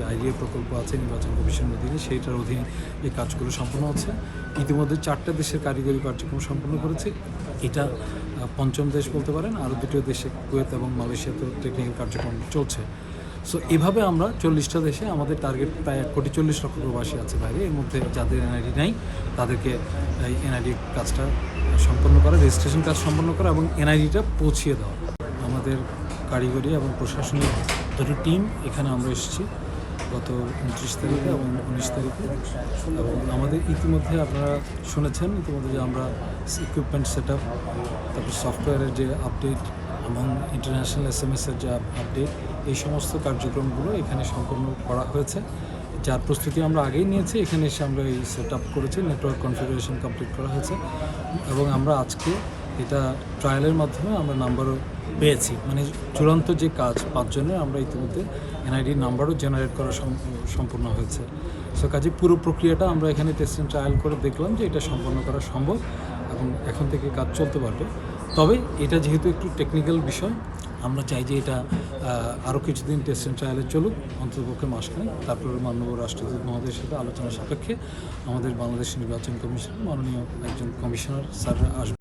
NID প্রকল্প আছে, নির্বাচন কমিশনের অধীনে সেইটার অধীনে এই কাজগুলো সম্পন্ন হচ্ছে। ইতিমধ্যে চারটা দেশের কারিগরি কার্যক্রম সম্পন্ন করেছে। এটা পঞ্চম দেশ বলতে পারেন, আরও দুটো দেশে, কুয়েত এবং মালয়েশিয়াতে টেকনিক্যাল কার্যক্রম চলছে। সো এভাবে আমরা চল্লিশটা দেশে, আমাদের টার্গেট প্রায় এক কোটি চল্লিশ লক্ষ প্রবাসী আছে বাইরে। এর মধ্যে যাদের এনআইডি নাই, তাদেরকে, এই এনআইডি কাজটা সম্পন্ন করা রেজিস্ট্রেশন কাজ সম্পন্ন করা এবং এনআইডিটা পৌঁছিয়ে দেওয়া। আমাদের কারিগরি এবং প্রশাসনিক দুটো টিম এখানে আমরা এসেছি। গত উনত্রিশ তারিখে এবং উনিশ তারিখে। এবং আমাদের ইতিমধ্যে আপনারা শুনেছেন, ইতিমধ্যে যে আমরা ইকুইপমেন্ট সেট আপ তারপর সফটওয়্যারের যে আপডেট এবং ইন্টারন্যাশনাল এস এম এসের যে আপডেট এই সমস্ত কার্যক্রমগুলো এখানে সম্পন্ন করা হয়েছে। যার প্রস্তুতি আমরা আগেই নিয়েছি, এখানে এসে আমরা এই সেট আপ করেছি নেটওয়ার্ক কনফিগারেশন কমপ্লিট করা হয়েছে। এবং আমরা আজকে এটা ট্রায়ালের মাধ্যমে আমরা নাম্বারও পেয়েছি। মানে চূড়ান্ত যে কাজ পাঁচজনের, আমরা ইতিমধ্যে এনআইডি নাম্বারও জেনারেট করা সম- সম্পূর্ণ হয়েছে। সো কাজে, পুরো প্রক্রিয়াটা আমরা এখানে টেস্ট ট্রায়াল করে দেখলাম যে এটা সম্পন্ন করা সম্ভব এবং এখন থেকে কাজ চলতে পারবে। তবে এটা যেহেতু একটু টেকনিক্যাল বিষয়, আমরা চাই যে এটা আরও কিছুদিন টেস্ট ট্রায়ালে চলুক, অন্ততপক্ষে মাসখানেক। তারপরে মাননীয় রাষ্ট্রদূত মহোদয়ের সাথে আলোচনা সাপেক্ষে আমাদের বাংলাদেশ নির্বাচন কমিশন মাননীয় একজন কমিশনার স্যার আসবেন